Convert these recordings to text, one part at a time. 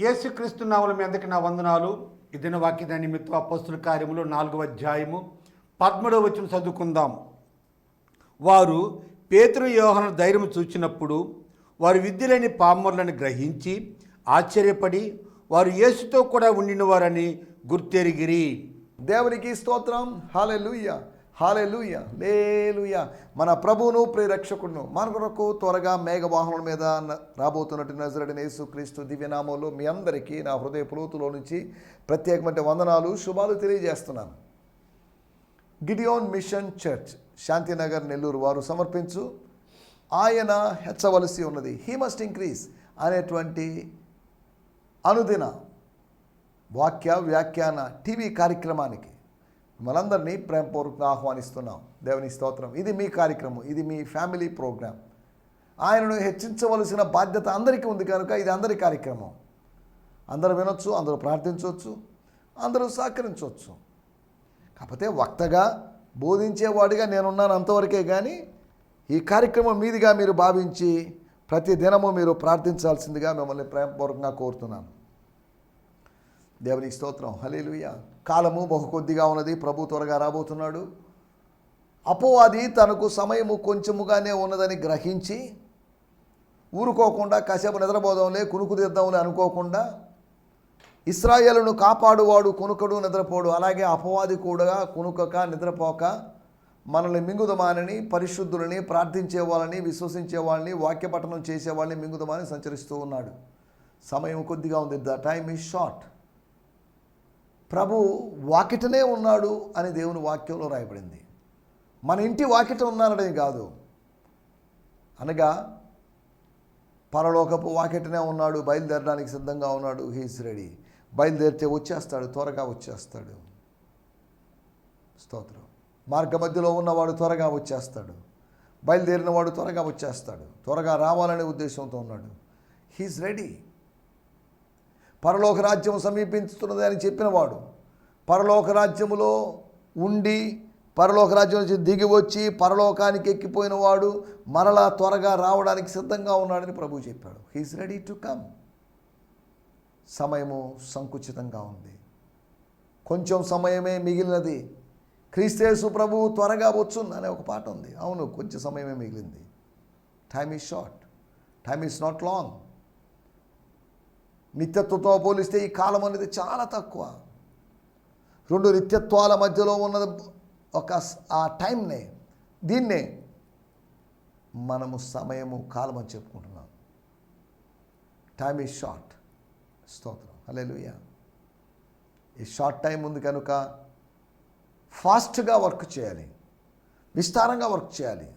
యేసుక్రీస్తు నామల మీదకి నా వందనాలు. ఈ వాక్య నిమిత్తం అపస్తుల కార్యములు నాలుగవ అధ్యాయము పద్మూడవ వచ్చిన చదువుకుందాం. వారు పేతురు యోహన ధైర్యం చూచినప్పుడు వారు విద్యలేని పామర్లను గ్రహించి ఆశ్చర్యపడి వారు యేసుతో కూడా ఉండిన వారని గుర్తెరిగిరి. దేవునికి స్తోత్రం. హాలెలూయ హాలెలుయ లేలుయ మన ప్రభువును ప్రేరక్షకుడును మన కొరకు త్వరగా మేఘవాహనం మీద న- రాబోతున్నట్టు నజరడిన యేసుక్రీస్తు దివ్యనామంలో మీ అందరికీ నా హృదయ పులోతులో నుంచి ప్రత్యేకమైన వందనాలు శుభాలు తెలియజేస్తున్నాను. Gideon mission church Shantinagar Nellore వారు సమర్పించు. ఆయన హెచ్చవలసి ఉన్నది హీ మస్ట్ ఇంక్రీజ్ అనేటువంటి అనుదిన వాక్య వ్యాఖ్యాన టీవీ కార్యక్రమానికి మనందరినీ ప్రేమపూర్వకంగా ఆహ్వానిస్తున్నాం. దేవుని స్తోత్రం. ఇది మీ కార్యక్రమం. ఇది మీ ఫ్యామిలీ ప్రోగ్రాం. ఆయనను హెచ్చించవలసిన బాధ్యత అందరికీ ఉంది కనుక ఇది అందరి కార్యక్రమం. అందరూ వినొచ్చు అందరూ ప్రార్థించవచ్చు అందరూ సహకరించవచ్చు. కాకపోతే వక్తగా బోధించేవాడిగా నేనున్నాను అంతవరకే కానీ ఈ కార్యక్రమం మీదిగా మీరు భావించి ప్రతి దినము మీరు ప్రార్థించాల్సిందిగా మిమ్మల్ని ప్రేమపూర్వకంగా కోరుతున్నాను. దేవునికి స్తోత్రం. హలేలుయ కాలము బహు కొద్దిగా ఉన్నది. ప్రభు త్వరగా రాబోతున్నాడు. అపోవాది తనకు సమయము కొంచెముగానే ఉన్నదని గ్రహించి ఊరుకోకుండా కాసేపు నిద్రపోదాంలే కునుకు తీద్దాంలే అనుకోకుండా ఇస్రాయేలును కాపాడువాడు కునుకడు నిద్రపోడు. అలాగే అపవాది కూడా కునుకక నిద్రపోక మనల్ని మింగుదమానని పరిశుద్ధులని ప్రార్థించే వాళ్ళని విశ్వసించే వాళ్ళని వాక్యపఠనం చేసే వాళ్ళని మింగుదమాని సంచరిస్తూ ఉన్నాడు. సమయం కొద్దిగా ఉంది. ద టైమ్ ఈజ్ షార్ట్ ప్రభు వాకిటనే ఉన్నాడు అని దేవుని వాక్యంలో రాయబడింది. మన ఇంటి వాకిట ఉన్నానని కాదు. అనగా పరలోకపు వాకిటనే ఉన్నాడు బయలుదేరడానికి సిద్ధంగా ఉన్నాడు హీస్ రెడీ బయలుదేరితే వచ్చేస్తాడు త్వరగా వచ్చేస్తాడు. స్తోత్రం. మార్గ మధ్యలో ఉన్నవాడు త్వరగా వచ్చేస్తాడు. బయలుదేరిన వాడు త్వరగా వచ్చేస్తాడు. త్వరగా రావాలనే ఉద్దేశంతో ఉన్నాడు. హీస్ రెడీ పరలోక రాజ్యం సమీపించుతున్నది అని చెప్పినవాడు పరలోక రాజ్యములో ఉండి పరలోక రాజ్యం నుంచి దిగి వచ్చి పరలోకానికి ఎక్కిపోయిన వాడు మరలా త్వరగా రావడానికి సిద్ధంగా ఉన్నాడని ప్రభు చెప్పాడు. హీస్ రెడీ టు కమ్ సమయము సంకుచితంగా ఉంది. కొంచెం సమయమే మిగిలినది. క్రీస్తేసు ప్రభు త్వరగా వచ్చు అనే ఒక పాట ఉంది. అవును కొంచెం సమయమే మిగిలింది. Time is short time is not long నిత్యత్వంతో పోలిస్తే ఈ కాలం అనేది చాలా తక్కువ. రెండు నిత్యత్వాల మధ్యలో ఉన్నది ఒక ఆ టైంనే దీన్నే మనము సమయము కాలం అని చెప్పుకుంటున్నాం. టైమ్ ఈజ్ షార్ట్ స్తోత్రం. హల్లెలూయా. ఈ షార్ట్ టైం ఉంది కనుక ఫాస్ట్గా వర్క్ చేయాలి. విస్తారంగా వర్క్ చేయాలి.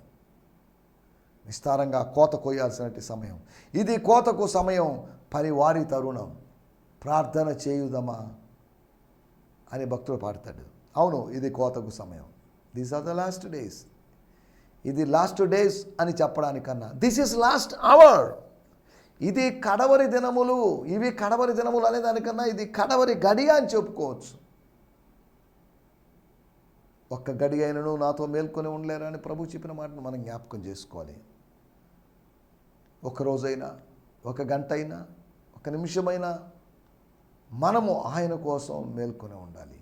విస్తారంగా కోత కోయాల్సినటువంటి సమయం. ఇది కోతకు సమయం పరివారి తరుణం. ప్రార్థన చేయుదమా? అని భక్తులు పాడతాడు. అవును ఇది కోతకు సమయం. These are the last days ఇది లాస్ట్ డేస్ అని చెప్పడానికన్నా దిస్ ఇస్ లాస్ట్ అవర్ ఇది కడవరి దినములు ఇవి కడవరి దినములు అనే దానికన్నా ఇది కడవరి గడియ అని చెప్పుకోవచ్చు. ఒక్క గడి అయినను నాతో మేల్కొని ఉండలేరా అని ప్రభు చెప్పిన మాటను మనం జ్ఞాపకం చేసుకోవాలి. ఒక రోజైనా ఒక గంట అయినా ఒక నిమిషమైనా మనము ఆయన కోసం మేల్కొని ఉండాలి.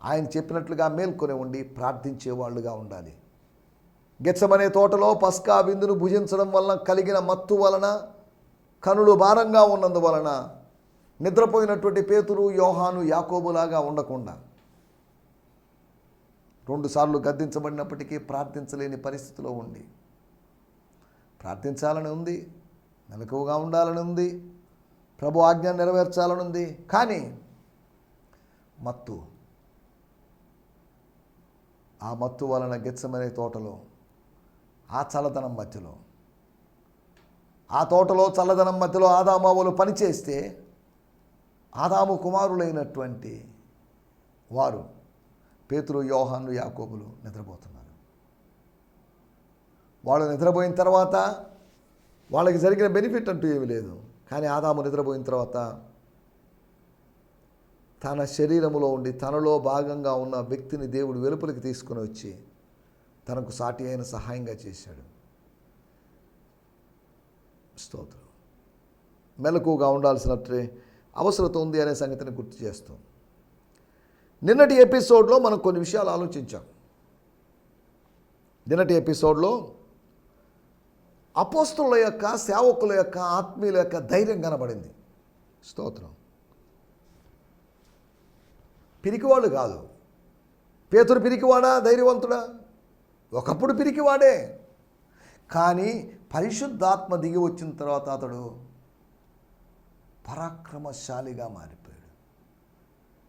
ఆయన చెప్పినట్లుగా మేల్కొని ఉండి ప్రార్థించే వాళ్ళుగా ఉండాలి. గెచ్చమనే తోటలో పస్కా విందును భుజించడం వలన కలిగిన మత్తు వలన కనులు భారంగా ఉన్నందువలన నిద్రపోయినటువంటి పేతురు యోహాను యాకోబులాగా ఉండకుండా రెండుసార్లు గద్దించబడినప్పటికీ ప్రార్థించలేని పరిస్థితిలో ఉండి ప్రార్థించాలని ఉంది మెలకువగా ఉండాలని ఉంది ప్రభు ఆజ్ఞ నెరవేర్చాలని ఉంది కానీ మత్తు. ఆ మత్తు వలన గెచ్చమనే తోటలో ఆ చల్లదనం మధ్యలో ఆ తోటలో చల్లదనం మధ్యలో ఆదామావులు పనిచేస్తే ఆదాము కుమారులైనటువంటి వారు పేతురు యోహాన్లు యాకోబులు నిద్రపోతున్నారు. వాళ్ళు నిద్రపోయిన తర్వాత వాళ్ళకి జరిగిన బెనిఫిట్ అంటూ ఏమీ లేదు. కానీ ఆదాము నిద్రపోయిన తర్వాత తన శరీరములో ఉండి తనలో భాగంగా ఉన్న వ్యక్తిని దేవుడు వెలుపలికి తీసుకుని వచ్చి తనకు సాటి అయిన సహాయంగా చేశాడు. స్తోత్రం. మెలకుగా ఉండాల్సినట్టే అవసరత ఉంది అనే సంగతిని గుర్తు చేస్తాం. నిన్నటి ఎపిసోడ్లో మనం కొన్ని విషయాలు ఆలోచించాం. నిన్నటి ఎపిసోడ్లో అపోస్తుల యొక్క సేవకుల యొక్క ఆత్మీయుల యొక్క ధైర్యం కనబడింది. స్తోత్రం. పిరికివాడు కాదు. పేతురు పిరికివాడా? ధైర్యవంతుడా? ఒకప్పుడు పిరికివాడే. కానీ పరిశుద్ధాత్మ దిగి వచ్చిన తర్వాత అతడు పరాక్రమశాలిగా మారిపోయాడు.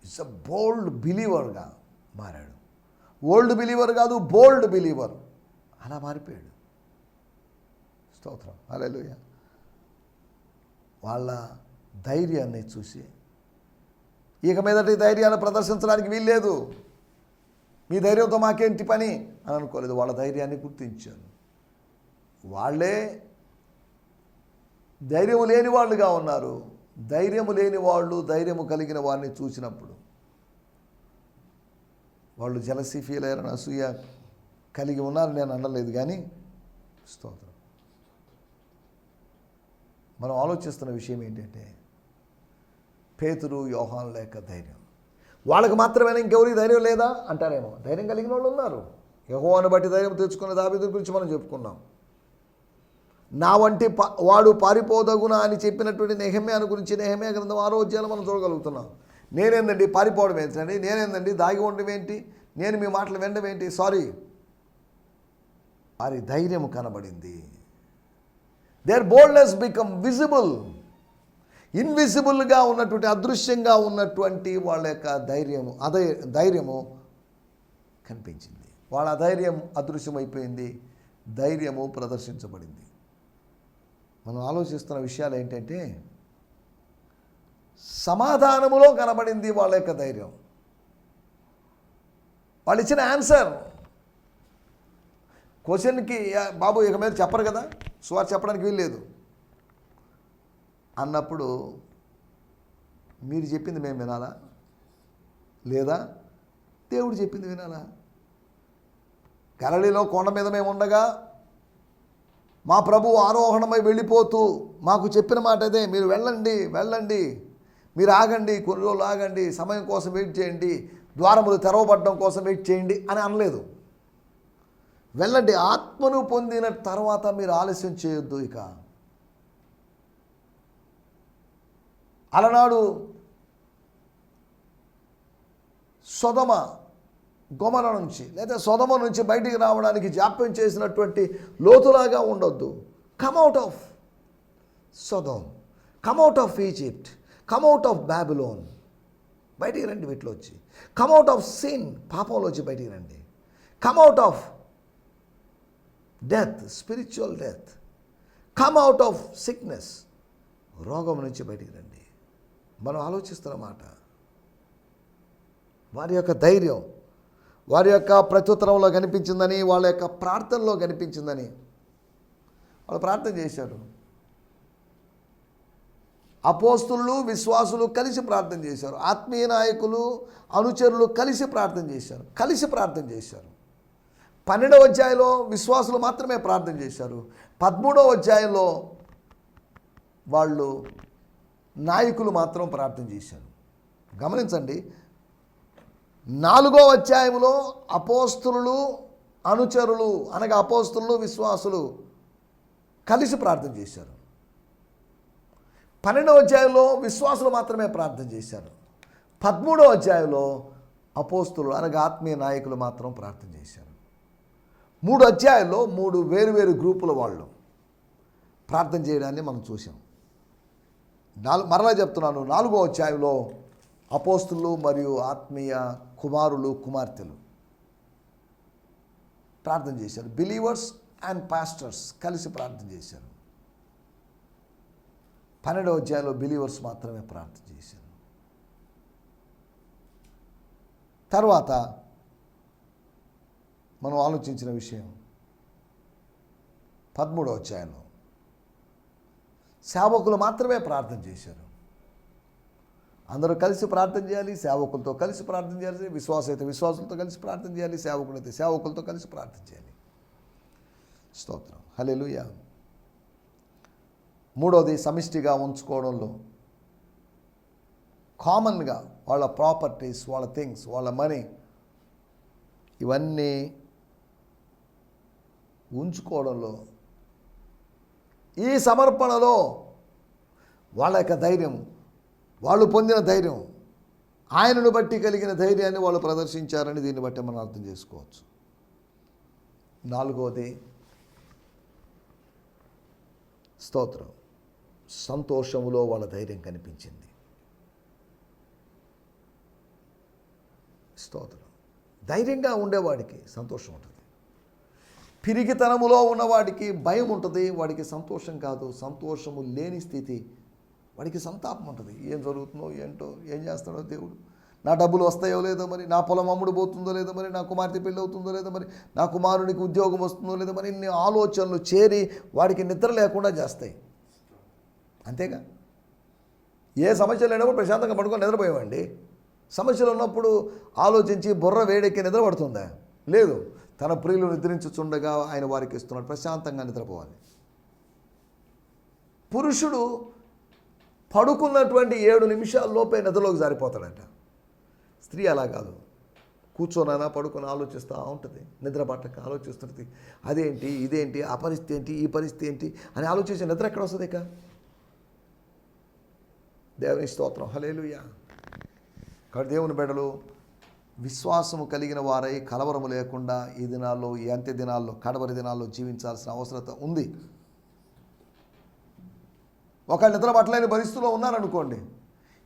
ఇట్స్ అ బోల్డ్ బిలీవర్గా మారాడు. ఓల్డ్ బిలీవర్ కాదు బోల్డ్ బిలీవర్ అలా మారిపోయాడు. స్తోత్రం. అలెలుయ వాళ్ళ ధైర్యాన్ని చూసి ఇక మీదటి ధైర్యాన్ని ప్రదర్శించడానికి వీల్లేదు. మీ ధైర్యంతో మాకేంటి పని? అని అనుకోలేదు. వాళ్ళ ధైర్యాన్ని గుర్తించాను వాళ్ళే ధైర్యము లేని వాళ్ళుగా ఉన్నారు. ధైర్యము లేని వాళ్ళు ధైర్యము కలిగిన వారిని చూసినప్పుడు వాళ్ళు జలసీ ఫీల్ అయ్యారని అసూయ కలిగి ఉన్నారు. నేను అనలేదు కానీ స్తోత్రం. మనం ఆలోచిస్తున్న విషయం ఏంటంటే పేతురు యోహాన్ లేక ధైర్యం. వాళ్ళకి మాత్రమే ఇంకెవరికి ధైర్యం లేదా? అంటారేమో. ధైర్యం కలిగిన వాళ్ళు ఉన్నారు. యహోవాను బట్టి ధైర్యం తెచ్చుకున్న దాబిదు గురించి మనం చెప్పుకున్నాం. నా వంటి పా వాడు పారిపోదగునా అని చెప్పినటువంటి నెహమ్యాను గురించి నెహమ్యా గ్రంథం ఆరోగ్యాలు మనం చూడగలుగుతున్నాం. నేనేందండి? పారిపోవడం ఏంటండి నేనేందండి? దాగి ఉండడం ఏంటి? నేను మీ మాటలు వినడం ఏంటి? సారీ. వారి ధైర్యం కనబడింది. దేర్ బోల్డ్నెస్ బికమ్ విజిబుల్ ఇన్విజిబుల్గా ఉన్నటువంటి అదృశ్యంగా ఉన్నటువంటి వాళ్ళ యొక్క ధైర్యము అధై ధైర్యము కనిపించింది. వాళ్ళ ధైర్యం అదృశ్యమైపోయింది. ధైర్యము ప్రదర్శించబడింది. మనం ఆలోచిస్తున్న విషయాలు ఏంటంటే సమాధానములో కనబడింది వాళ్ళ యొక్క ధైర్యం. వాళ్ళు ఇచ్చిన ఆన్సర్. క్వశ్చన్కి బాబు ఇక మీద చెప్పరు కదా. సువార్ చెప్పడానికి వీల్లేదు. అన్నప్పుడు మీరు చెప్పింది మేము వినాలా? లేదా దేవుడు చెప్పింది వినాలా? గలలిలో కొండ మీద మేము ఉండగా మా ప్రభు ఆరోహణమై వెళ్ళిపోతూ మాకు చెప్పిన మాట అదే మీరు వెళ్ళండి వెళ్ళండి మీరు ఆగండి కొన్ని రోజులు ఆగండి సమయం కోసం వెయిట్ చేయండి ద్వారములు తెరవబడడం కోసం వెయిట్ చేయండి అని అనలేదు. వెళ్ళండి ఆత్మను పొందిన తర్వాత మీరు ఆలస్యం చేయొద్దు ఇక. అలనాడు సొదమ గొమర నుంచి లేదా సొదమ నుంచి బయటికి రావడానికి జాప్యం చేసినటువంటి లోతులాగా ఉండొద్దు. Come out of Sodom come out of Egypt come out of Babylon బయటికి రండి వీటిలో వచ్చి. కమ్అవుట్ ఆఫ్ సిన్ పాపంలో వచ్చి బయటికి రండి. Come out of death spiritual death come out of sickness రోగం నుంచి బయటికి రండి. మనం ఆలోచిస్తున్నమాట వారి యొక్క ధైర్యం వారి యొక్క ప్రత్యుత్తరంలో కనిపించిందని వాళ్ళ యొక్క ప్రార్థనలో కనిపించిందని. వాళ్ళు ప్రార్థన చేశారు. అపోస్తులు విశ్వాసులు కలిసి ప్రార్థన చేశారు. ఆత్మీయ నాయకులు అనుచరులు కలిసి ప్రార్థన చేశారు. కలిసి ప్రార్థన చేశారు. పన్నెండవ అధ్యాయంలో విశ్వాసులు మాత్రమే ప్రార్థన చేశారు. పదమూడవ అధ్యాయంలో వాళ్ళు నాయకులు మాత్రం ప్రార్థన చేశారు. గమనించండి. నాలుగో అధ్యాయంలో అపోస్తులు అనుచరులు అనగా అపోస్తులు విశ్వాసులు కలిసి ప్రార్థన చేశారు. పన్నెండవ అధ్యాయంలో విశ్వాసులు మాత్రమే ప్రార్థన చేశారు. పదమూడవ అధ్యాయంలో అపోస్తులు అనగా ఆత్మీయ నాయకులు మాత్రం ప్రార్థన చేశారు. మూడు అధ్యాయాల్లో మూడు వేరువేరు గ్రూపుల వాళ్ళు ప్రార్థన చేయడాన్ని మనం చూసాం నాలుగు మరలా చెప్తున్నాను నాలుగో అధ్యాయంలో అపోస్తులు మరియు ఆత్మీయ కుమారులు కుమార్తెలు ప్రార్థన చేశారు. బిలీవర్స్ అండ్ పాస్టర్స్ కలిసి ప్రార్థన చేశారు. పన్నెండవ అధ్యాయంలో బిలీవర్స్ మాత్రమే ప్రార్థన చేశారు. తర్వాత మనం ఆలోచించిన విషయం. పదమూడవ అధ్యాయంలో సేవకులు మాత్రమే ప్రార్థన చేశారు. అందరూ కలిసి ప్రార్థన చేయాలి సేవకులతో కలిసి ప్రార్థన చేయాలి విశ్వాస అయితే విశ్వాసులతో కలిసి ప్రార్థన చేయాలి సేవకులు అయితే సేవకులతో కలిసి ప్రార్థన చేయాలి. స్తోత్రం. హల్లెలూయ. మూడవది సమిష్టిగా ఉంచుకోవడంలో కామన్గా వాళ్ళ ప్రాపర్టీస్ వాళ్ళ థింగ్స్ వాళ్ళ మనీ ఇవన్నీ ఉంచుకోవడంలో ఈ సమర్పణలో వాళ్ళ యొక్క ధైర్యం వాళ్ళు పొందిన ధైర్యం ఆయనను బట్టి కలిగిన ధైర్యాన్ని వాళ్ళు ప్రదర్శించారని దీన్ని బట్టి మనం అర్థం చేసుకోవచ్చు. నాలుగవది స్తోత్రం. సంతోషములో వాళ్ళ ధైర్యం కనిపించింది. స్తోత్రం. ధైర్యంగా ఉండేవాడికి సంతోషం ఉంటుంది. పిరిగితనములో ఉన్నవాడికి భయం ఉంటుంది వాడికి సంతోషం కాదు సంతోషము లేని స్థితి. వాడికి సంతాపం ఉంటుంది. ఏం జరుగుతుందో ఏంటో ఏం చేస్తాడో దేవుడు. నా డబ్బులు వస్తాయో లేదో మరి నా పొలం అమ్ముడు పోతుందో లేదో మరి నా కుమార్తె పెళ్ళి అవుతుందో లేదో మరి నా కుమారునికి ఉద్యోగం వస్తుందో లేదో మరి ఇన్ని ఆలోచనలు చేరి వాడికి నిద్ర లేకుండా చేస్తాయి. అంతేగా? ఏ సమస్య లేనప్పుడు ప్రశాంతంగా పడుకొని నిద్రపోయామండి సమస్యలు ఉన్నప్పుడు ఆలోచించి బుర్ర వేడెక్కి నిద్రపడుతుందా? లేదు. తన ప్రియులు నిద్రించుచుండగా ఆయన వారికి ఇస్తున్నాడు. ప్రశాంతంగా నిద్రపోవాలి. పురుషుడు పడుకున్నటువంటి ఏడు నిమిషాల్లోపే నిద్రలోకి జారిపోతాడంట. స్త్రీ అలా కాదు. కూర్చోనైనా పడుకొని ఆలోచిస్తూ ఉంటుంది. నిద్ర పట్టక ఆలోచిస్తుంది అదేంటి ఇదేంటి ఆ పరిస్థితి ఏంటి ఈ పరిస్థితి ఏంటి అని ఆలోచించి నిద్ర ఎక్కడ వస్తుంది ఇక? దేవుని స్తోత్రం. హలేలుయా కాబట్టి దేవుని బిడ్డలు విశ్వాసము కలిగిన వారై కలవరము లేకుండా ఈ దినాల్లో ఈ అంత్య దినాల్లో కడవరి దినాల్లో జీవించాల్సిన అవసరత ఉంది. ఒక నిద్ర పట్టలేని పరిస్థితిలో ఉన్నారనుకోండి.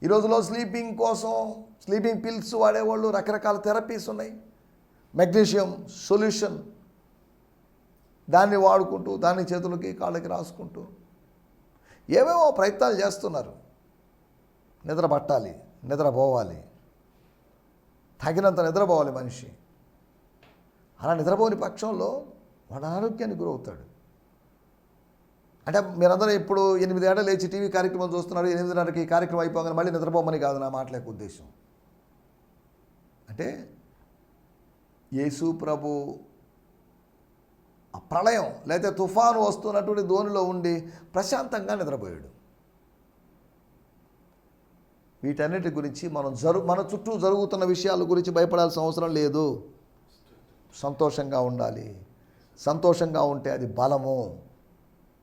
ఈ రోజులో స్లీపింగ్ కోసం స్లీపింగ్ పిల్స్ వాడేవాళ్ళు రకరకాల థెరపీస్ ఉన్నాయి. మెగ్నీషియం సొల్యూషన్ దాన్ని వాడుకుంటూ దాన్ని చేతులకి కాళ్ళకి రాసుకుంటూ ఏవేవో ప్రయత్నాలు చేస్తున్నారు. నిద్ర పట్టాలి నిద్ర పోవాలి తగినంత నిద్రపోవాలి మనిషి. అలా నిద్రపోని పక్షంలో వాడు అనారోగ్యానికి గురవుతాడు. అంటే మీరందరూ ఇప్పుడు ఎనిమిది ఏళ్ళ లేచి టీవీ కార్యక్రమం చూస్తున్నారు ఎనిమిదిన్నరకి ఈ కార్యక్రమం అయిపోగానే మళ్ళీ నిద్రపోమని కాదు నా మాట్లాడే ఉద్దేశం. అంటే యేసు ప్రభు ఆ ప్రళయం లేకపోతే తుఫాను వస్తున్నటువంటి ధోనిలో ఉండి ప్రశాంతంగా నిద్రపోయాడు. వీటన్నిటి గురించి మనం జరు మన చుట్టూ జరుగుతున్న విషయాల గురించి భయపడాల్సిన అవసరం లేదు. సంతోషంగా ఉండాలి. సంతోషంగా ఉంటే అది బలము.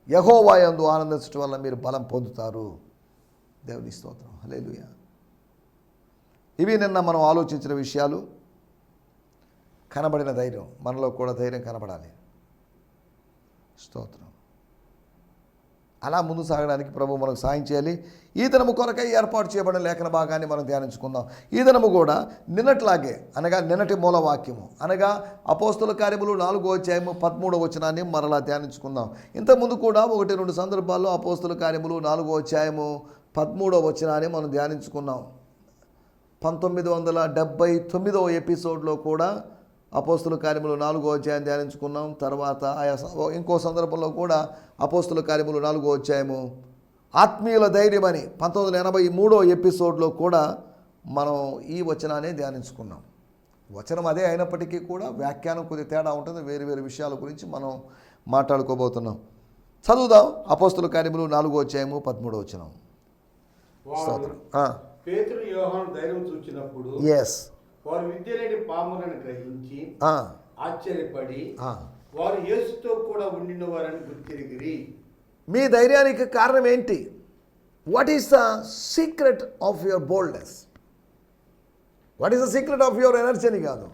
యహోవాయందు ఆనందించడం వల్ల మీరు బలం పొందుతారు. దేవుని స్తోత్రం. హలేలుయ ఇవి నిన్న మనం ఆలోచించిన విషయాలు. కనబడిన ధైర్యం. మనలో కూడా ధైర్యం కనబడాలి. స్తోత్రం. అలా ముందు సాగడానికి ప్రభు మనకు సాయం చేయాలి. ఈ దినము కొరకై ఏర్పాటు చేయబడిన లేఖన భాగాన్ని మనం ధ్యానించుకుందాం. ఈ దినము కూడా నిన్నట్లాగే అనగా నిన్నటి మూలవాక్యము అనగా అపోస్తుల కార్యములు నాలుగో అధ్యాయము పదమూడవ వచనాన్ని మరలా ధ్యానించుకుందాం. ఇంతకుముందు కూడా ఒకటి రెండు సందర్భాల్లో అపోస్తుల కార్యములు నాలుగో అధ్యాయము పదమూడవ వచనాన్ని మనం ధ్యానించుకున్నాం. పంతొమ్మిది వందల డెబ్భై తొమ్మిదవ ఎపిసోడ్లో కూడా అపోస్తుల కార్యములు నాలుగో అధ్యాయం ధ్యానించుకున్నాం. తర్వాత ఆయా ఇంకో సందర్భంలో కూడా అపోస్తుల కార్యములు నాలుగో అధ్యాయము. ఆత్మీయుల ధైర్యం అని పంతొమ్మిది వందల ఎనభై మూడో ఎపిసోడ్లో కూడా మనం ఈ వచనాన్ని ధ్యానించుకున్నాం. వచనం అదే అయినప్పటికీ కూడా వ్యాఖ్యానం కొద్ది తేడా ఉంటుంది. వేరు వేరు విషయాల గురించి మనం మాట్లాడుకోబోతున్నాం. చదువుదాం అపోస్తుల కార్యములు నాలుగో అధ్యాయము పదమూడో వచనం. స్తోత్రం. పేతురు యోహాను ధైర్యం చూచినప్పుడు ఎస్ వారు విద్య లేని పాములను గ్రహించి ఆశ్చర్యపడి. వారు యేసుతో కూడా ఉండిన వారని గుర్తిరిగిరి. మీ ధైర్యానికి కారణం ఏంటి? What is the secret of your boldness what is the secret of your energy అని కాదు.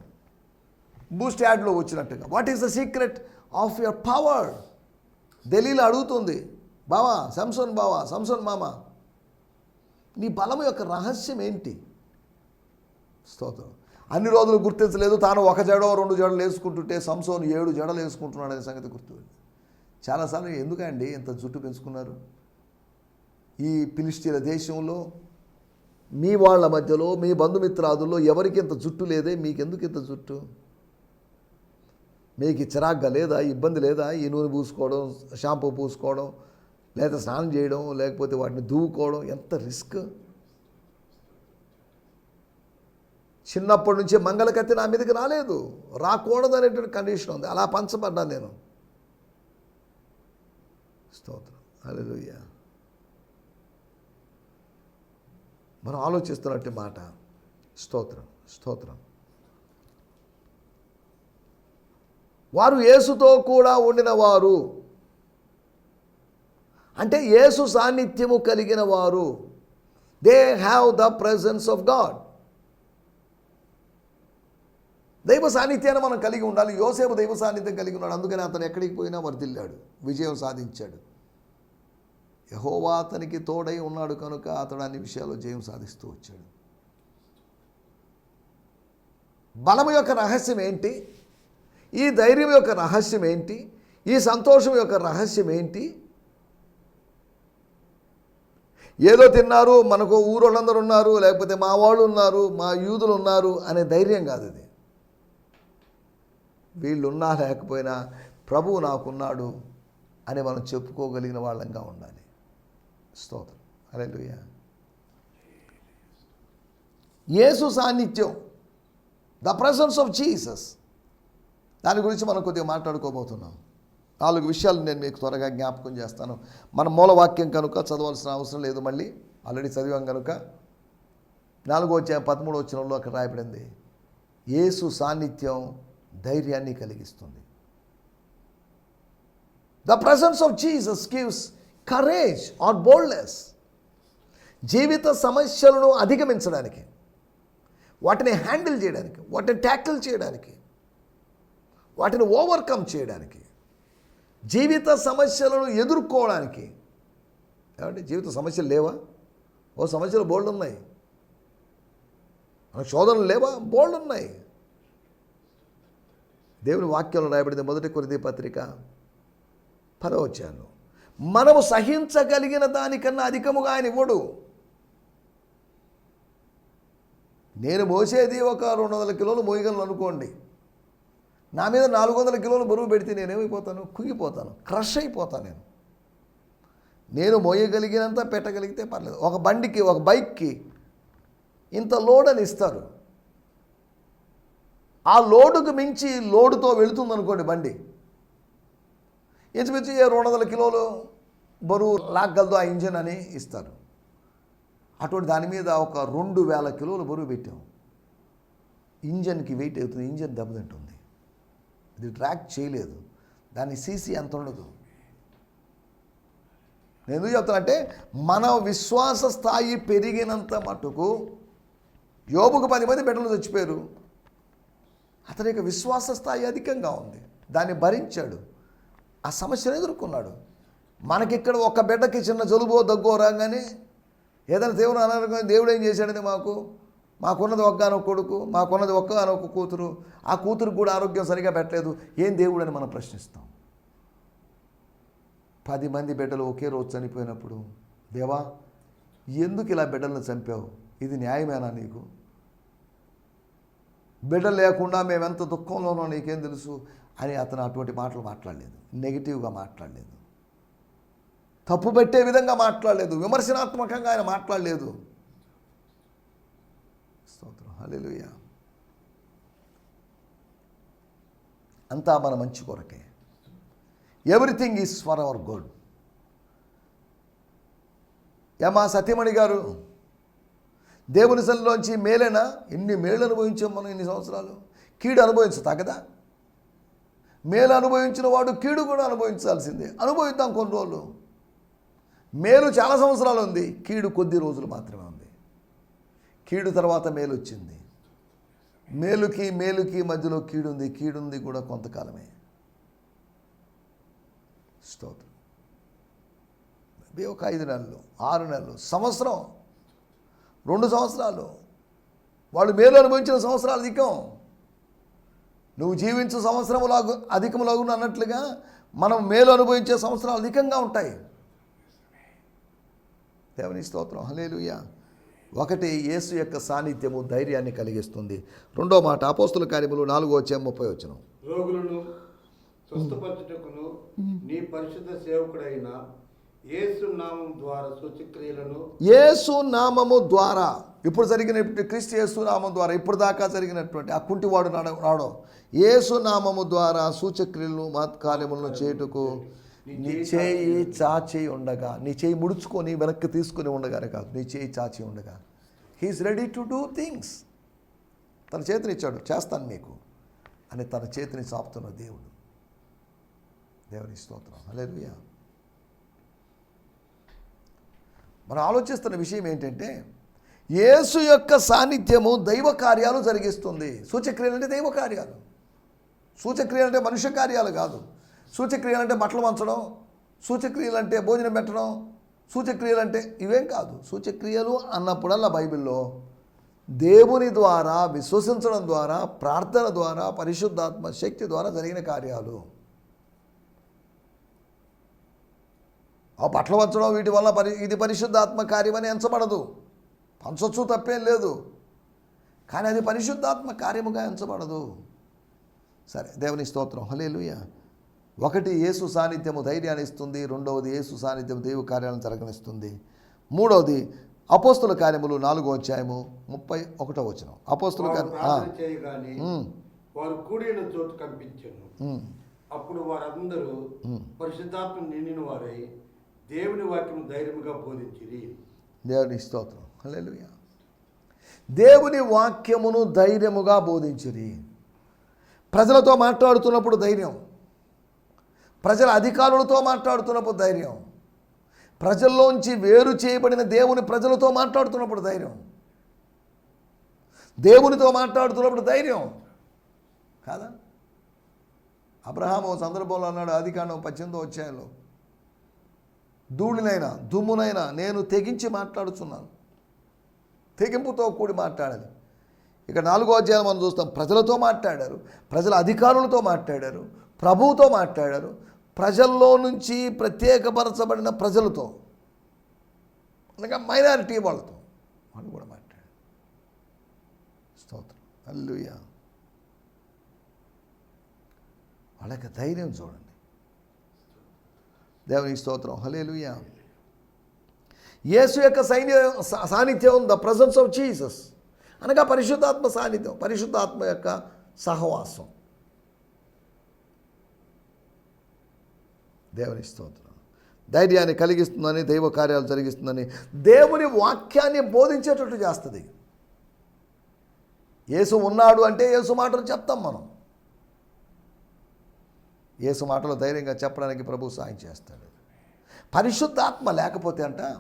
బూస్ట్ యాడ్లో వచ్చినట్టుగా. What is the secret of your power ఢిల్లీలో అడుగుతుంది బావా సంసోన్ బావా సంసోన్ మామ నీ బలం యొక్క రహస్యం ఏంటి? స్తోత్రం. అన్ని రోజులు గుర్తించలేదు. తాను ఒక జడో రెండు జడలు వేసుకుంటుంటే సంసోన్ ఏడు జడలు వేసుకుంటున్నాడు అనే సంగతి గుర్తు చాలాసార్లు ఎందుకండి ఇంత జుట్టు పెంచుకున్నారు? ఈ పిలిస్టీల దేశంలో మీ వాళ్ళ మధ్యలో మీ బంధుమిత్రాదుల్లో ఎవరికి ఇంత జుట్టు లేదే? మీకెందుకు ఇంత జుట్టు? మీకు చిరాగ్గా లేదా? ఇబ్బంది లేదా? ఈ నూనె పూసుకోవడం షాంపూ పూసుకోవడం లేదా స్నానం చేయడం లేకపోతే వాటిని దూవుకోవడం ఎంత రిస్క్? చిన్నప్పటి నుంచే మంగళకత్తి నా మీదకి రాలేదు. రాకూడదు అనేటువంటి కండిషన్ ఉంది. అలా పంచబడ్డాను నేను. స్తోత్రం. హల్లెలూయా. మనం ఆలోచిస్తున్నట్టు మాట. స్తోత్రం. స్తోత్రం. వారు యేసుతో కూడా ఉండిన వారు అంటే యేసు సాన్నిధ్యము కలిగిన వారు they have the presence of God దైవ సాన్నిధ్యాన్ని మనం కలిగి ఉండాలి. యోసేపు దైవ సాన్నిధ్యం కలిగి ఉన్నాడు. అందుకని అతను ఎక్కడికి పోయినా వర్దిల్లాడు విజయం సాధించాడు. యహోవా అతనికి తోడై ఉన్నాడు కనుక అతడు అన్ని విషయాల్లో జయం సాధిస్తూ వచ్చాడు. బలము యొక్క రహస్యం ఏంటి? ఈ ధైర్యం యొక్క రహస్యం ఏంటి? ఈ సంతోషం యొక్క రహస్యం ఏంటి? ఏదో తిన్నారు మనకు ఊరోళ్ళందరూ ఉన్నారు లేకపోతే మా వాళ్ళు ఉన్నారు మా యూదులు ఉన్నారు అనే ధైర్యం కాదు ఇది. వీళ్ళున్నా లేకపోయినా ప్రభువు నాకున్నాడు అని మనం చెప్పుకోగలిగిన వాళ్ళంగా ఉండాలి. స్తోత్రం. అలెలుయ యేసు సాన్నిధ్యం. The presence of Jesus. దాని గురించి మనం కొద్దిగా మాట్లాడుకోబోతున్నాం. నాలుగు విషయాలు నేను మీకు త్వరగా జ్ఞాపకం చేస్తాను. మన మూలవాక్యం కనుక చదవాల్సిన అవసరం లేదు మళ్ళీ. ఆల్రెడీ చదివాం కనుక. నాలుగో వచ్చే పదమూడు వచ్చినంలో అక్కడ రాయబడింది. యేసు సాన్నిధ్యం ధైర్యాన్ని కలిగిస్తుంది. The presence of Jesus gives courage or boldness జీవిత సమస్యలను అధిగమించడానికి వాటిని హ్యాండిల్ చేయడానికి వాటిని ట్యాకిల్ చేయడానికి వాటిని ఓవర్కమ్ చేయడానికి జీవిత సమస్యలను ఎదుర్కోవడానికి. ఏమంటే జీవిత సమస్యలు లేవా? ఓ సమస్యలు బోల్డ్ ఉన్నాయి. మన శోధనలు లేవా? బోల్డ్ ఉన్నాయి. దేవుని వాక్యంలో రాయబడింది మొదటి కొరిది పత్రిక పదవచ్చాను మనము సహించగలిగిన దానికన్నా అధికముగా ఆయన ఇవ్వడు. నేను మోసేది ఒక రెండు వందల కిలోలు మోయగలను అనుకోండి. నా మీద నాలుగు వందల కిలోలు బరువు పెడితే నేనేమైపోతాను కుంగిపోతాను. క్రష్ అయిపోతాను నేను. నేను మోయగలిగినంత పెట్టగలిగితే పర్లేదు. ఒక బండికి ఒక బైక్కి ఇంత లోడ్ అని ఇస్తారు. ఆ లోడుకు మించి లోడుతో వెళుతుంది అనుకోండి బండి. ఇంచుమించు ఏ రెండు వందల కిలోలు బరువు లాగలదు ఆ ఇంజిన్ అని ఇస్తారు. అటువంటి దాని మీద ఒక రెండు వేల కిలోలు బరువు పెట్టాం. ఇంజన్కి వెయిట్ అవుతుంది ఇంజన్ దెబ్బతింటుంది. ఇది ట్రాక్ చేయలేదు. దాని సీసీ ఎంత ఉండదు. నేను ఎందుకు చెప్తానంటే మన విశ్వాస స్థాయి పెరిగినంత మటుకు యోబుకు పది మంది బిడ్డలు చచ్చిపోయారు. అతని యొక్క విశ్వాస స్థాయి అధికంగా ఉంది. దాన్ని భరించాడు. ఆ సమస్యను ఎదుర్కొన్నాడు. మనకిక్కడ ఒక బిడ్డకి చిన్న జలుబో దగ్గో రాగానే ఏదైనా దేవుడు అనారోగ్యం దేవుడు ఏం చేశాడని మాకు మాకున్నది ఒక్కగానో కొడుకు మాకున్నది ఒక్కనొక కూతురు ఆ కూతురు కూడా ఆరోగ్యం సరిగా పెట్టలేదు. ఏం దేవుడు అని మనం ప్రశ్నిస్తాం. పది మంది బిడ్డలు ఒకే రోజు చనిపోయినప్పుడు దేవా ఎందుకు ఇలా బిడ్డలను చంపావు? ఇది న్యాయమేనా నీకు? బిడ్డ లేకుండా మేము ఎంత దుఃఖంలో దుఃఖంలోనో నీకేం తెలుసు? అని అతను అటువంటి మాటలు మాట్లాడలేదు. నెగిటివ్గా మాట్లాడలేదు. తప్పు పెట్టే విధంగా మాట్లాడలేదు. విమర్శనాత్మకంగా ఆయన మాట్లాడలేదు. స్తోత్రం. హల్లెలూయా. అంతా మన మంచి కొరకే. Everything is for our good ఏమా సత్యమణి గారు? దేవుని సన్నిలోంచి మేలేనా ఎన్ని మేళ్ళు అనుభవించాం మనం ఇన్ని సంవత్సరాలు? కీడు అనుభవించ తగదా మేలు అనుభవించిన వాడు కీడు కూడా అనుభవించాల్సిందే. అనుభవిద్దాం కొన్ని రోజులు. మేలు చాలా సంవత్సరాలు ఉంది. కీడు కొద్ది రోజులు మాత్రమే ఉంది. కీడు తర్వాత మేలు వచ్చింది. మేలుకి మేలుకి మధ్యలో కీడుంది కీడుంది కూడా కొంతకాలమే. స్తోత్రం. ఒక ఐదు నెలలు ఆరు నెలలు సంవత్సరం రెండు సంవత్సరాలు. వాళ్ళు మేలు అనుభవించిన సంవత్సరాలు అధికం నువ్వు జీవించు సంవత్సరములాగు అధికములాగున అన్నట్లుగా మనం మేలు అనుభవించే సంవత్సరాలు అధికంగా ఉంటాయి. దేవుని స్తోత్రం. హలేలుయ ఒకటి యేసు యొక్క సాన్నిధ్యము ధైర్యాన్ని కలిగిస్తుంది. రెండో మాట అపోస్తుల కార్యములు నాలుగో వచ్చే ముప్పై వచ్చిన రోగులను స్వస్థపరచుటకును నీ పరిశుద్ధ సేవకుడైన యేసు నామము ద్వారా. ఇప్పుడు జరిగిన క్రీస్తు యేసు నామం ద్వారా ఇప్పుడు దాకా జరిగినటువంటి ఆ కుంటివాడు నాడ రావడం యేసు నామము ద్వారా సూచక్రియలను మహత్కార్యములను చేయుటకు నీ చేయి చాచి ఉండగా. నీ చేయి ముడుచుకొని వెనక్కి తీసుకొని ఉండగానే కాదు నీ చేయి చాచి ఉండగా. He is ready to do things తన చేతిని ఇచ్చాడు చేస్తాను మీకు అని తన చేతిని చాపుతున్న దేవుడు. దేవుని స్తోత్రం. హల్లెలూయా మనం ఆలోచిస్తున్న విషయం ఏంటంటే యేసు యొక్క సాన్నిధ్యము దైవ కార్యాలు జరిగిస్తుంది. సూచక్రియలు అంటే దైవ కార్యాలు. సూచక్రియలు అంటే మనుష్య కార్యాలు కాదు. సూచక్రియలు అంటే బట్టలు వంచడం సూచక్రియలు అంటే భోజనం పెట్టడం సూచక్రియలు అంటే ఇవేం కాదు. సూచక్రియలు అన్నప్పుడల్లా బైబిల్లో దేవుని ద్వారా విశ్వసించడం ద్వారా ప్రార్థన ద్వారా పరిశుద్ధాత్మ శక్తి ద్వారా జరిగిన కార్యాలు. ఆ బట్టలు వంచడం వీటి వల్ల పరి ఇది పరిశుద్ధాత్మ కార్యమని ఎంచబడదు. పంచొచ్చు తప్పేం లేదు. కానీ అది పరిశుద్ధాత్మ కార్యముగా ఎంచబడదు. సరే దేవుని స్తోత్రం. హలేలుయ ఒకటి యేసు సాన్నిధ్యము ధైర్యాన్ని ఇస్తుంది. రెండవది యేసు సాన్నిధ్యం దైవ కార్యాలను జరగనిస్తుంది. మూడవది అపోస్తుల కార్యములు నాలుగో అధ్యాయము ముప్పై ఒకటో వచనం. అపోస్తుల కార్యం వారు కూడిన చోటు కనిపించాను. అప్పుడు వారందరూ. పరిశుద్ధాత్మ నిండిన వారై దేవుని వాక్యం ధైర్యముగా బోధించిరి. దేవుని స్తోత్రం. హల్లెలూయా. దేవుని వాక్యమును ధైర్యముగా బోధించిరి. ప్రజలతో మాట్లాడుతున్నప్పుడు ధైర్యం. ప్రజల అధికారులతో మాట్లాడుతున్నప్పుడు ధైర్యం. ప్రజల్లోంచి వేరు చేయబడిన దేవుని ప్రజలతో మాట్లాడుతున్నప్పుడు ధైర్యం. దేవునితో మాట్లాడుతున్నప్పుడు ధైర్యం. కాదా? అబ్రహాం ఓ సందర్భంలో అన్నాడు అధికారం పద్దెనిమిదో వచ్చాయలో ధూళినైనా దుమ్మునైనా నేను తెగించి మాట్లాడుచున్నాను. తెగింపుతో కూడి మాట్లాడాలి ఇక నాలుగో అధ్యాయం మనం చూస్తాం. ప్రజలతో మాట్లాడారు. ప్రజల అధికారులతో మాట్లాడారు. ప్రభువుతో మాట్లాడారు. ప్రజల్లో నుంచి ప్రత్యేకపరచబడిన ప్రజలతో అనగా మైనారిటీ వాళ్ళతో వాళ్ళు కూడా మాట్లాడారు. స్తోత్రం. అల్లుయ వాళ్ళకి ధైర్యం చూడండి. దేవునికి స్తోత్రం. హలేలుయ యేసు యొక్క సైన్య సాన్నిధ్యం ద ప్రజెన్స్ ఆఫ్ జీసస్ అనగా పరిశుద్ధాత్మ సాన్నిధ్యం పరిశుద్ధాత్మ యొక్క సహవాసం. దేవుని స్తోత్రం. ధైర్యాన్ని కలిగిస్తుందని దైవ కార్యాలు జరిగిస్తుందని దేవుని వాక్యాన్ని బోధించేటట్టు చేస్తుంది. యేసు ఉన్నాడు అంటే యేసు మాటలు చెప్తాం మనం. యేసు మాటలు ధైర్యంగా చెప్పడానికి ప్రభు సాయం చేస్తాడు. పరిశుద్ధాత్మ లేకపోతే అంట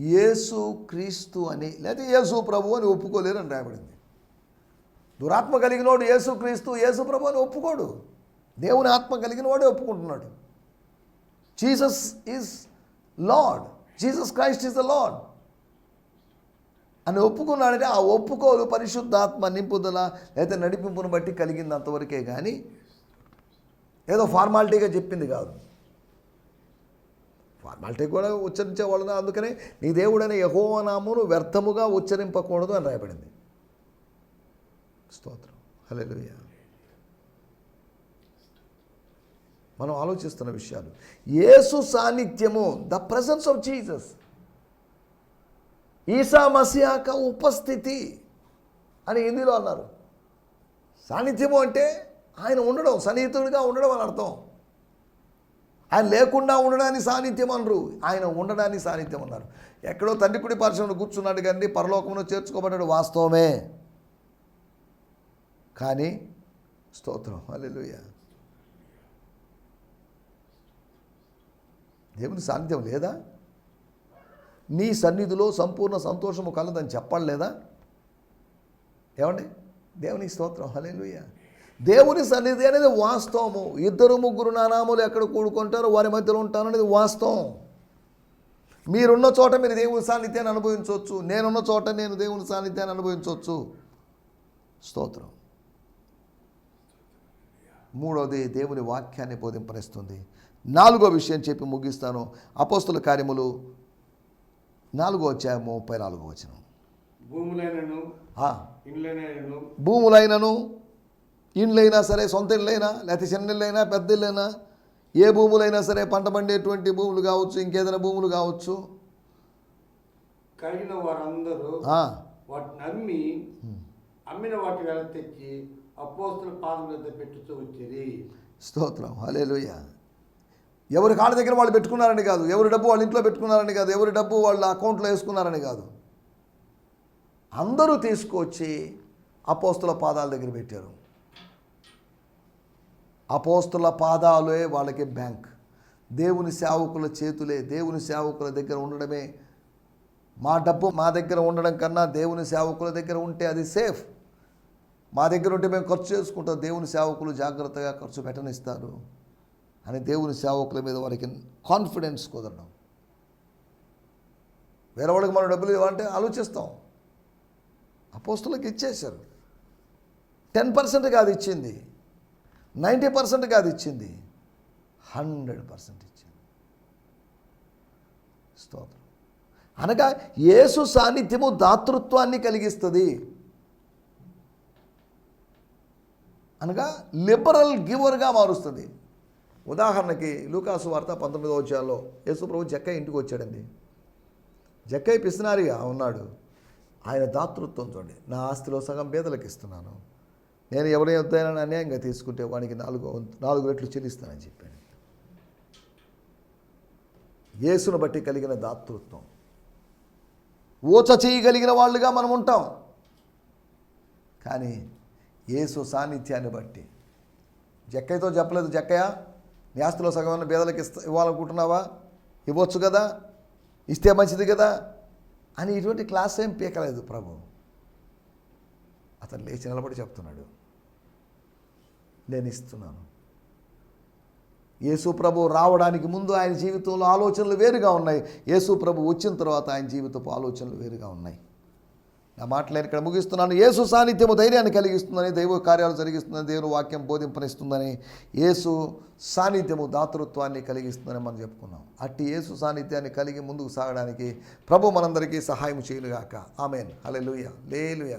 యేసు క్రీస్తు అని లేదా యేసు ప్రభు అని ఒప్పుకోలేరు అని రాయబడింది. దురాత్మ కలిగినోడు యేసు క్రీస్తు యేసు ప్రభు అని ఒప్పుకోడు. దేవుని ఆత్మ కలిగిన వాడే ఒప్పుకుంటున్నాడు. Jesus is Lord. Jesus Christ is the Lord. అని ఒప్పుకున్నాడంటే ఆ ఒప్పుకోలు పరిశుద్ధాత్మ నింపుదల లేదా నడిపింపును బట్టి కలిగింది అంతవరకే కానీ ఏదో ఫార్మాలిటీగా చెప్పింది కాదు. ఫార్మాలిటీ కూడా ఉచ్చరించే వాళ్ళు అందుకనే నీ దేవుడైన యహోవనామును వ్యర్థముగా ఉచ్చరింపకూడదు అని రాయబడింది. స్తోత్రం. హల్లెలూయ. మనం ఆలోచిస్తున్న విషయాలు. Yesu సాన్నిధ్యము the presence of Jesus. Isa మసియాక ఉపస్థితి అని హిందీలో అన్నారు. సాన్నిధ్యము అంటే ఆయన ఉండడం సన్నిహితుడిగా ఉండడం అని అర్థం. ఆయన లేకుండా ఉండడానికి సాన్నిధ్యం అనరు. ఆయన ఉండడానికి సాన్నిధ్యం అన్నారు. ఎక్కడో తండ్రి కుడి పార్శ్వంలో కూర్చున్నాడు కానీ పరలోకంలో చేర్చుకోబడ్డాడు వాస్తవమే. కానీ స్తోత్రం. అల్లెలుయ్య దేవుని సాన్నిధ్యం లేదా? నీ సన్నిధిలో సంపూర్ణ సంతోషము కలదని చెప్పలేదా? లేదా ఏమండి? దేవుని స్తోత్రం. హల్లెలూయా. దేవుని సన్నిధి అనేది వాస్తవము. ఇద్దరు ముగ్గురు నానాములు ఎక్కడ కూడుకుంటారో వారి మధ్యలో ఉంటాను అనేది వాస్తవం. మీరున్న చోట మీరు దేవుని సాన్నిధ్యాన్ని అనుభవించవచ్చు. నేనున్న చోట నేను దేవుని సాన్నిధ్యాన్ని అనుభవించవచ్చు. స్తోత్రం. మూడవది దేవుని వాక్యాన్ని బోధింపనిస్తుంది. నాలుగో విషయం చెప్పి ముగిస్తాను. అపోస్తుల కార్యములు నాలుగో అధ్యాయం ముప్పై నాలుగో వచనం. భూములైనను భూములైనను ఇండ్లైనా సరే సొంత ఇళ్ళైనా లేకపోతే చిన్న ఇళ్ళైనా పెద్ద ఇళ్ళైనా ఏ భూములైనా సరే పంట పండేటువంటి భూములు కావచ్చు ఇంకేదైనా భూములు కావచ్చు. కలిగిన వారందరూ వాటిని అమ్మి అమ్మిన వాటి వేల తెచ్చి అపోస్తుల పాదం వద్ద పెట్టుతూ వచ్చిరి స్తోత్రం. హలేలుయ ఎవరి కాళ్ళ దగ్గర వాళ్ళు పెట్టుకున్నారని కాదు ఎవరి డబ్బు వాళ్ళ ఇంట్లో పెట్టుకున్నారని కాదు ఎవరి డబ్బు వాళ్ళ అకౌంట్లో వేసుకున్నారని కాదు. అందరూ తీసుకొచ్చి అపోస్తుల పాదాల దగ్గర పెట్టారు. అపోస్తుల పాదాలే వాళ్ళకి బ్యాంక్. దేవుని సేవకుల చేతులే దేవుని సేవకుల దగ్గర ఉండడమే. మా డబ్బు మా దగ్గర ఉండడం కన్నా దేవుని సేవకుల దగ్గర ఉంటే అది సేఫ్. మా దగ్గర ఉంటే మేము ఖర్చు చేసుకుంటాం. దేవుని సేవకులు జాగ్రత్తగా ఖర్చు పెట్టనిస్తారు అని దేవుని సేవకుల మీద వారికి కాన్ఫిడెన్స్ కుదరడం. వేరే వాళ్ళకి మనం డబ్బులు ఇవ్వాలంటే ఆలోచిస్తాం. అపోస్తులకు ఇచ్చేశారు. టెన్ పర్సెంట్ కాదు ఇచ్చింది. నైంటీ పర్సెంట్ కాదు ఇచ్చింది. హండ్రెడ్ పర్సెంట్ ఇచ్చింది. స్తోత్రం. అనగా యేసు సాన్నిధ్యము దాతృత్వాన్ని కలిగిస్తుంది. అనగా లిబరల్ గివర్గా మారుస్తుంది. ఉదాహరణకి లూకాసు వార్త పంతొమ్మిదో వచ్చాలో యేసు ప్రభు జక్కయ్య ఇంటికి వచ్చాడండి. జక్కయ్య పిసినారిగా ఉన్నాడు. ఆయన దాతృత్వం చూడండి. నా ఆస్తిలో సగం పేదలకు ఇస్తున్నాను. నేను ఎవరైనా వద్దైనా అన్యాయంగా తీసుకుంటే వానికి నాలుగు నాలుగు రెట్లు చెల్లిస్తానని చెప్పాను యేసును బట్టి కలిగిన దాతృత్వం. ఊచ చేయగలిగిన వాళ్ళుగా మనం ఉంటాం. కానీ యేసు సాన్నిధ్యాన్ని బట్టి. జక్కయ్యతో చెప్పలేదు జక్కయ్య నీ ఆస్తిలో సగం పేదలకు ఇస్తా ఇవ్వాలనుకుంటున్నావా? ఇవ్వచ్చు కదా? ఇస్తే మంచిది కదా? అని ఇటువంటి క్లాస్ ఏం పీకలేదు ప్రభు. అతను లేచి నిలబడి చెప్తున్నాడు నేను ఇస్తున్నాను. యేసు ప్రభు రావడానికి ముందు ఆయన జీవితంలో ఆలోచనలు వేరుగా ఉన్నాయి. యేసు ప్రభు వచ్చిన తర్వాత ఆయన జీవితపు ఆలోచనలు వేరుగా ఉన్నాయి. నా మాట్లాడి ఇక్కడ ముగిస్తున్నాను. యేసు సాన్నిధ్యము ధైర్యాన్ని కలిగిస్తుందని దైవ కార్యాలు జరిగిస్తుందని దేవుని వాక్యం బోధింపనిస్తుందని యేసు సాన్నిధ్యము దాతృత్వాన్ని కలిగిస్తుందని మనం చెప్పుకున్నాం. అట్టి యేసు సాన్నిధ్యాన్ని కలిగి ముందుకు సాగడానికి ప్రభు మనందరికీ సహాయం చేయనుగాక. ఆమెన్. హల్లెలూయా. లేలుయా.